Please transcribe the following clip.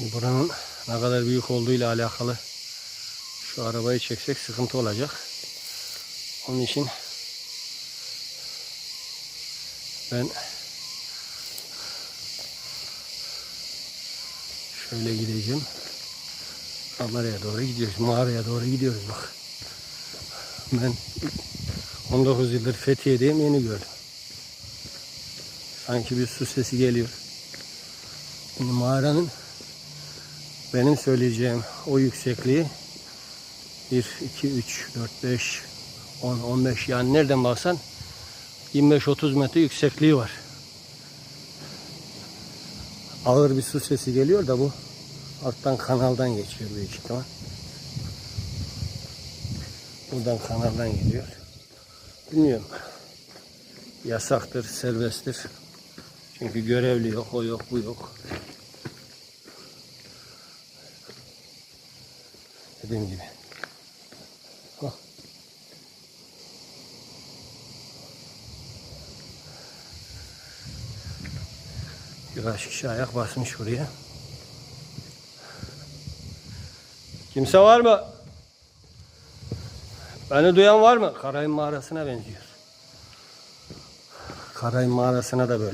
Buranın ne kadar büyük olduğuyla alakalı şu arabayı çeksek sıkıntı olacak. Onun için ben şöyle gideceğim. Kameraya doğru gidiyoruz. Mağaraya doğru gidiyoruz bak. Ben 19 yıldır Fethiye'deyim yeni gördüm. Sanki bir su sesi geliyor. Şimdi mağaranın benim söyleyeceğim o yüksekliği 1, 2, 3, 4, 5, 10, 15 yani nereden baksan 25-30 metre yüksekliği var. Ağır bir su sesi geliyor da bu alttan kanaldan geçiyor büyük ihtimal. Buradan kanaldan geliyor. Bilmiyorum. Yasaktır, serbesttir. Çünkü görevli yok, o yok, bu yok. Dediğim gibi. Bak. Birkaç kişi ayak basmış buraya. Kimse var mı? Beni duyan var mı? Karayın mağarasına benziyor. Karayın mağarasına da böyle.